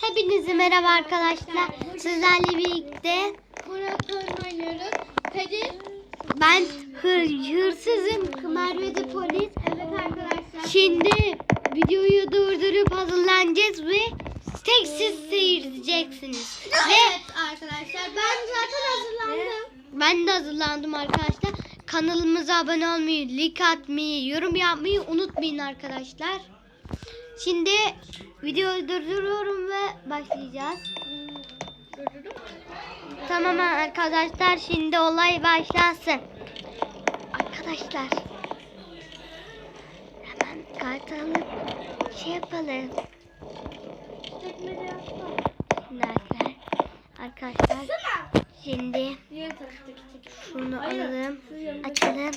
Hepinize merhaba arkadaşlar. Sizlerle birlikte Murat oynuyoruz. Kadir. ben hır, hırsızım. Merve de polis. Evet arkadaşlar. Şimdi videoyu durdurup hazırlanacağız ve tek siz seyredeceksiniz. Ve Evet arkadaşlar. Ben zaten hazırlandım. ben de hazırlandım arkadaşlar. Kanalımıza abone olmayı, like atmayı, yorum yapmayı unutmayın arkadaşlar. Şimdi videoyu durduruyorum ve başlayacağız. Tamam arkadaşlar şimdi olay başlasın. Arkadaşlar hemen kart alıp şey yapalım. Şimdi arkadaşlar, şimdi şunu alalım, açalım,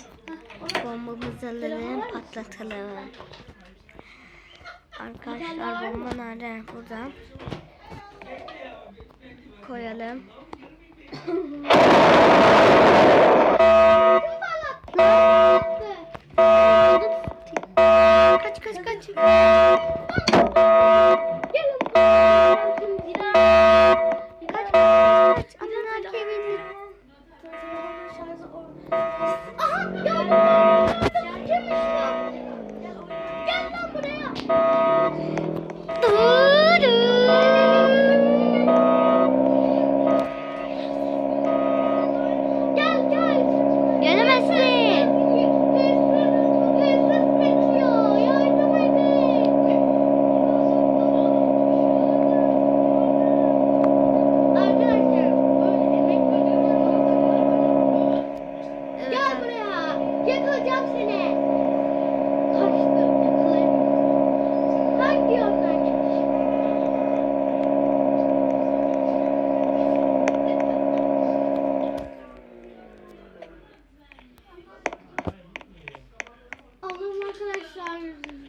bombamızı alalım, patlatalım. Arkadaşlar bomba nerede? Burada. Koyalım.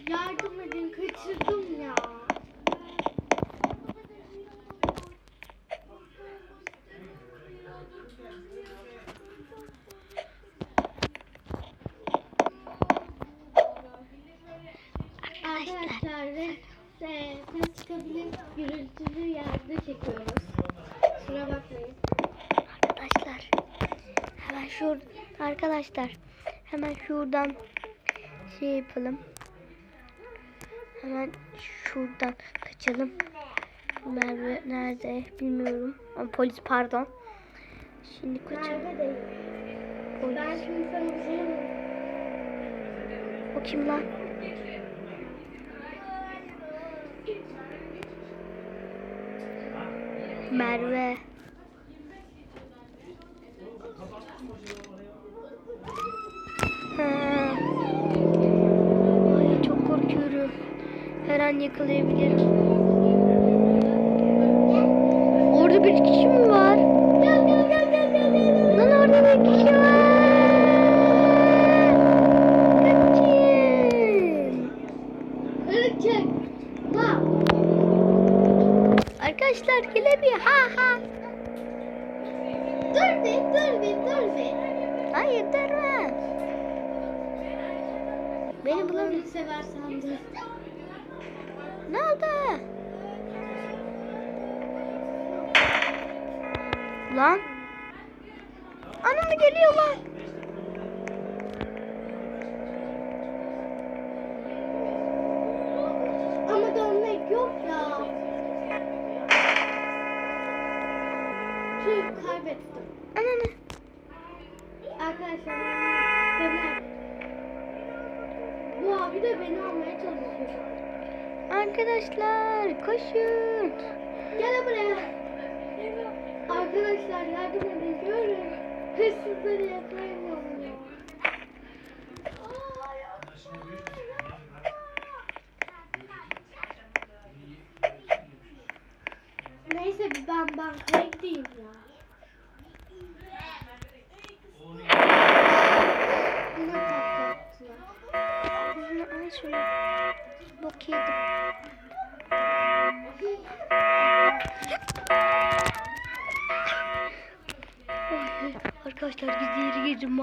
yardım edin kaçırdım ya. Arkadaşlar ve ses çıkabilir gürültülü yerde çekiyoruz. Kusura bakmayın. Arkadaşlar hemen şur arkadaşlar hemen şuradan şey yapalım. Hemen şuradan kaçalım. Merve nerede bilmiyorum. Ama polis pardon. Şimdi kaçalım. Nerede değil? Ben Polis. şimdi sana? O kim lan? Merve. Ha. Ay çok korkuyorum. Her Anam geliyor lan. Ama dönmek yok ya. Tüh kaybettim. Ananı. Arkadaşlar. Bu abi de beni almaya çalışıyor. Arkadaşlar koşun. Gel buraya. Arkadaşlar yardım edin görün. Hırsızları yakalayamıyorum ya. Neyse ben bankaya gideyim ya.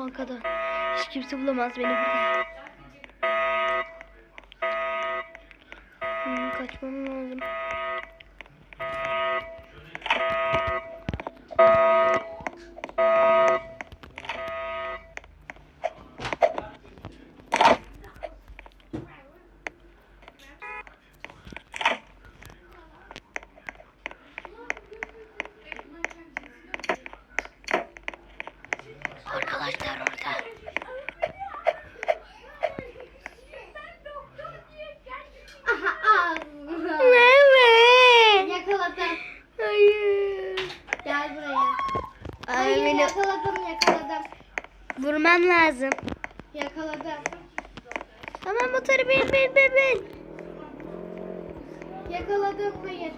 Bankadan. Hiç kimse bulamaz beni burada. Hmm, kaçmam lazım. Vurman lazım. Yakaladım. Tamam motoru bin bin bin bin. Yakaladım. Hayır.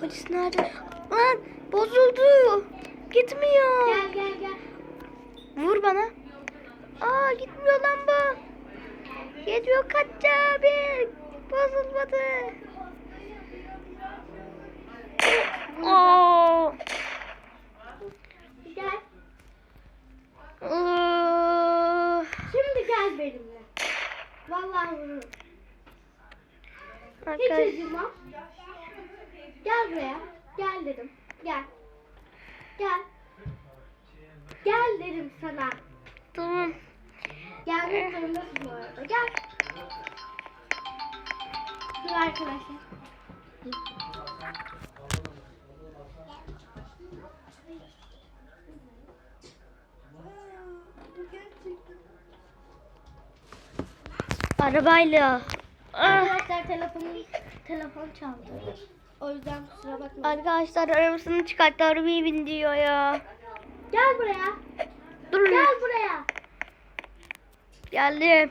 Polis nerede? Lan bozuldu. Gitmiyor. Gel gel gel. Vur bana. Aa gitmiyor lan bu. Geliyor kaç abi. Bozulmadı. Aa. Gel. Aa. Şimdi gel benimle. Hiç Arkadaş-. Gel buraya. Gel dedim. Gel. Gel. Gel dedim sana. Tamam. Gelmek zorundasın bu arada. Gel. Dur arkadaşlar. Arabayla. Ah. Arkadaşlar telefonum telefon çaldı. O yüzden kusura bakmayın. Arkadaşlar arabasını çıkarttı arabaya bin diyor ya. Gel buraya. Dur. Gel buraya. Geldim.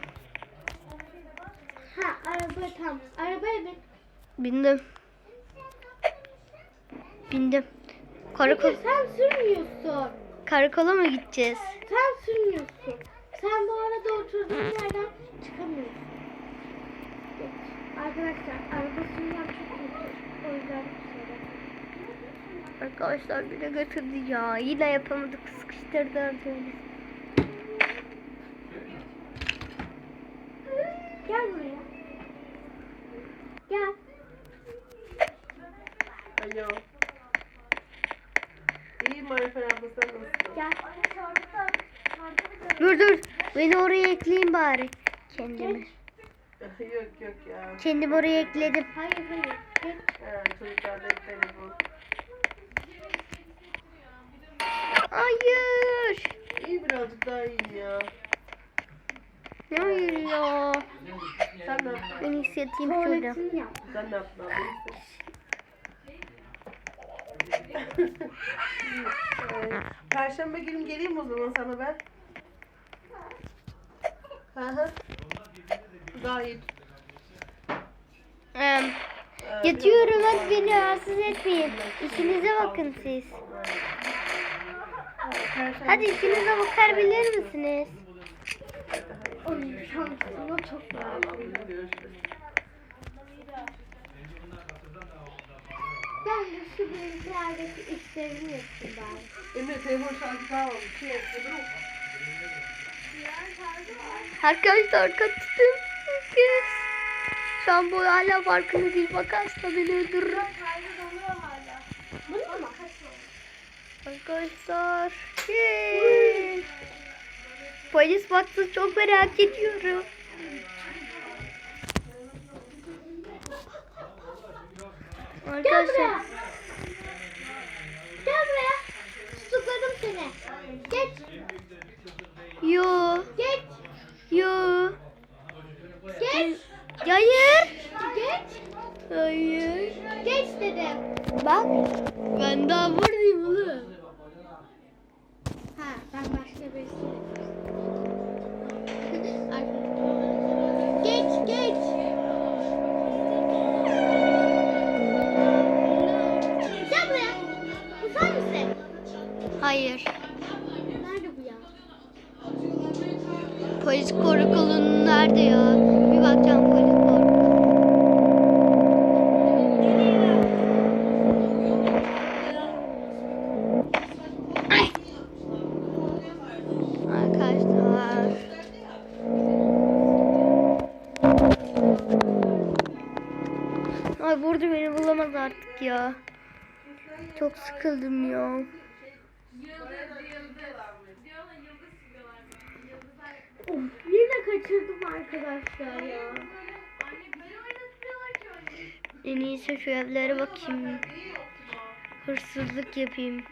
Ha araba tam. Arabaya bin. Bindim. Bindim. Karakol, Peki sen sürmüyorsun. karakola mı gideceğiz? Sen sürmüyorsun. Sen bu arada oturduğun yerden çıkamıyorsun. Geç. Arkadaşlar araba sürmem çok kötü. O yüzden kusura bakmayın. Arkadaşlar bir de götürdü ya. Yine yapamadık. Sıkıştırdı böyle. Gel buraya. Gel. Alo. İyiyim Arife abla sen nasılsın? Gel. Dur dur. Beni oraya ekleyeyim bari. Kendimi. yok yok ya. Kendimi oraya ekledim. Hayır hayır. Geç. Ha, çocuklarda hep telefon. Hayır. İyi birazcık daha iyi ya. Ne hayır ya. Sen ne yaptın? Ben. Tuvaletini yap. Sen ne yaptın? Evet. Perşembe günü geleyim o zaman sana ben. Hı hı. Gayet. Em, e, yatıyorum hadi beni rahatsız etmeyin. İşinize bakın siz. Hadi işinize bakabilir misiniz? Çok. Tamam, görüşürüz. Ben de şu bilgisayardaki işlerimi yapayım bari. Emre telefon şarjı olmuş. Şey, dur. Arkadaşlar kaçtım. Kız. Şu an bu hala farkında değil. Bakarsa beni öldürür. Bunu mu? Arkadaşlar. Yay. Polis baktı çok merak ediyorum. Arkadaşlar. Gel buraya. Tutukladım seni. Geç. Yo. Geç. Yo. Geç. Hayır. Geç. Hayır. Geç dedim. Bak. Ben buradayım oğlum. Ha ben başka birisi. geç geç. Gel buraya. Bu sen misin? Hayır. Nerede bu ya? Polis karakolunun nerede ya? Bir bakacağım polis karakolu. Ay. Arkadaşlar. Ay burada beni bulamaz artık ya. Çok sıkıldım ya. Of, yine kaçırdım arkadaşlar ya. En iyisi şu evlere bakayım. Hırsızlık yapayım.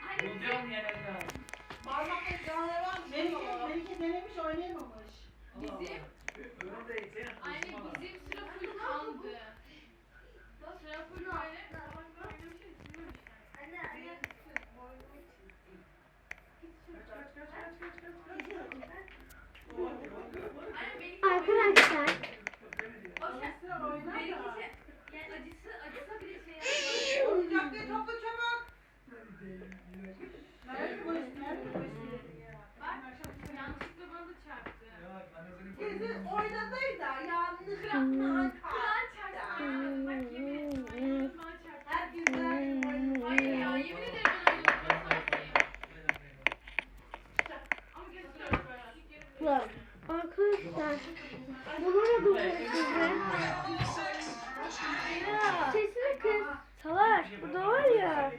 Burada var ya.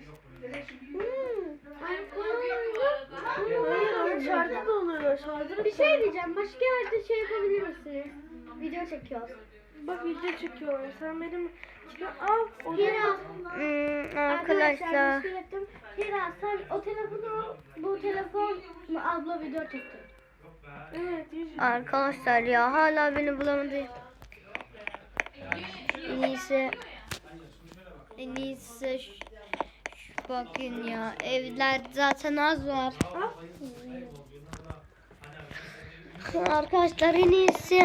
Hmm. Hayır, şarjı da oluyor. Şarjı Bir şey diyeceğim. Başka yerde şey yapabilir misiniz? Video çekiyoruz. Bak video çekiyorum. Sen benim çıkar al. O Hira. Hmm, Arkadaşlar arkadaşlar. bir şey yaptım. Hira sen o telefonu al. Bu telefon abla video çekti. Evet. Arkadaşlar ya hala beni bulamadı. En iyisi en iyisi bakın ya evler zaten az var. Arkadaşlar en iyisi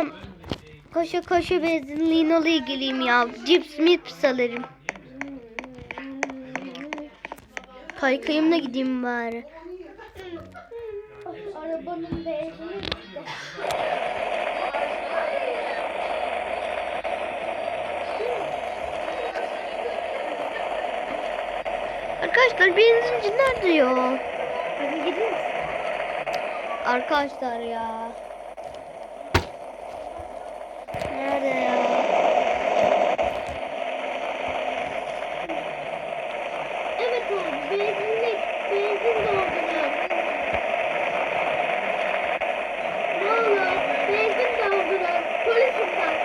koşa koşa benzinliğine oraya gireyim ya. Cips mips alırım. Kaykayımla gideyim bari. Arabanın benzini. Arkadaşlar benzinci nerede ya? Hadi gidelim. Arkadaşlar ya. Nerede ya? Evet abi benzinlik. Benzin dolduruyor. Ne olur benzin dolduruyor. Polisim var.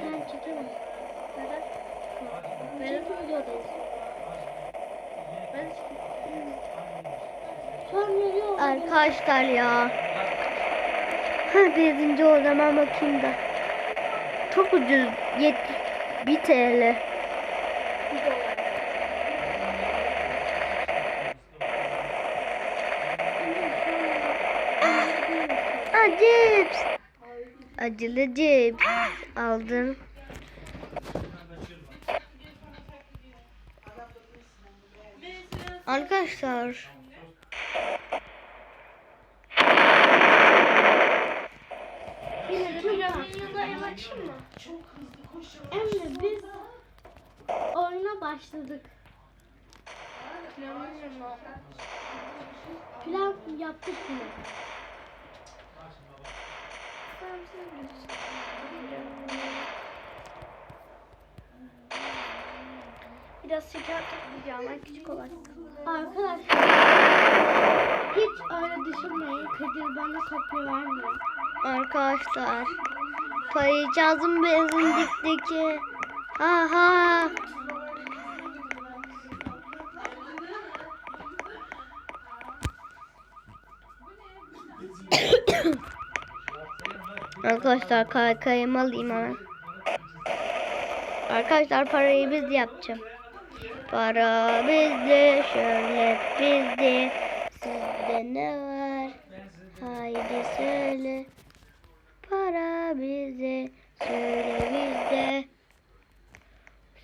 Sen çekemezsin. Neden? Ben videodayız. Ben Sonra yok. Arkadaşlar ya. Ha benzinci o zaman bakayım da. Çok ucuz. 70 1 TL. Aa cips. Acılı cips. Aldım. Arkadaşlar. Yine de Emre biz oyuna başladık. Plan yaptık bile. Biraz şeker toplayacağım. Küçük olan. Arkadaşlar hiç öyle düşünmeyin. Kadir bana kopya vermiyor. Arkadaşlar. Payacağızım benzinlikteki. Ha ha. Arkadaşlar kaykayımı alayım hemen. Arkadaşlar parayı biz yapacağım. Para bizde, şöyle bizde. Sizde ne var? Haydi söyle. Bize, söyle bizde.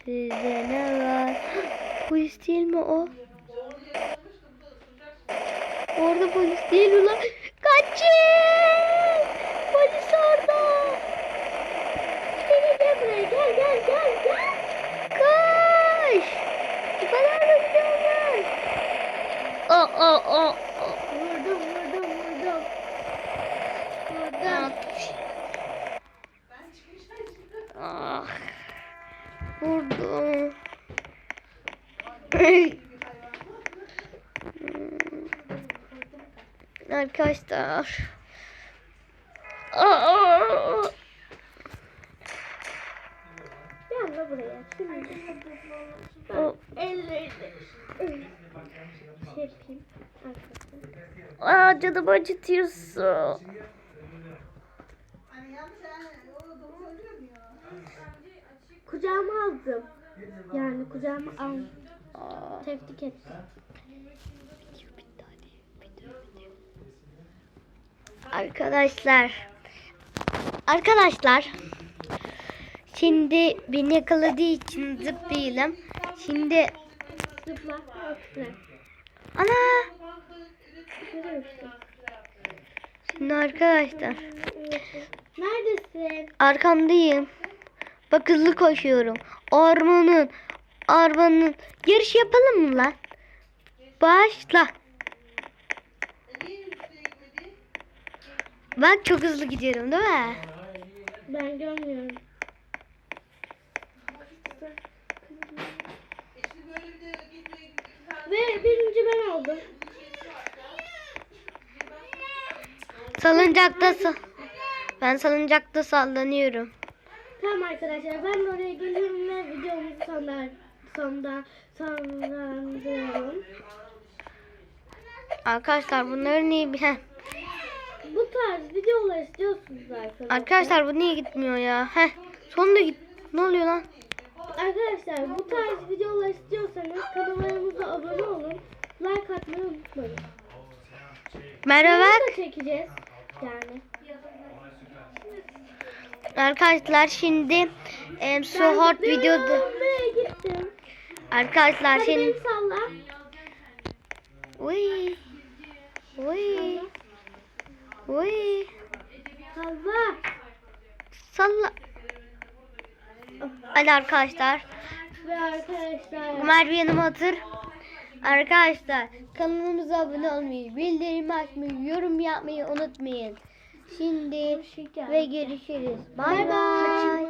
Sizde ne var? Polis değil mi o? Orada polis değil ulan. Kaçın! Polis orada. Gel gel buraya gel gel gel gel. Koş! Bu kadar da gidiyorlar. Oh oh oh. Arkadaşlar. Aa! Gel la buraya. Şimdi. O- Ellerini. Şey yapayım. Aa, canımı acıtıyorsun. Kucağıma aldım. Yani kucağıma al. Aa. Tebrik ettim. Arkadaşlar. Arkadaşlar. Şimdi beni yakaladığı için zıplayalım. Şimdi Zıpla. Ana şimdi arkadaşlar Neredesin? arkamdayım. Bak hızlı koşuyorum. Ormanın arabanın yarış yapalım mı lan? Başla. Bak çok hızlı gidiyorum değil mi? Ben görmüyorum. Ve birinci ben oldum. Salıncakta sa- ben salıncakta sallanıyorum. Tamam arkadaşlar ben de oraya geliyorum ve videomuzu sonlar, sonda sonlandırıyorum. Arkadaşlar bunları niye bir. Bu tarz videolar istiyorsunuz arkadaşlar. Arkadaşlar bu niye gitmiyor ya? Heh. Sonunda git. Ne oluyor lan? Arkadaşlar bu tarz videolar istiyorsanız kanallarımıza abone olun. Like atmayı unutmayın. Merhaba. Bunu çekeceğiz. Yani. Arkadaşlar şimdi hot zıplıyorum videoda arkadaşlar Hadi şimdi. Uy. Uy. Uy. Salla. Salla. Hadi arkadaşlar. Ve arkadaşlar. Ömer bir yanıma otur. Arkadaşlar kanalımıza abone olmayı, bildirim açmayı, yorum yapmayı unutmayın. Şimdi ve görüşürüz. Bay bay.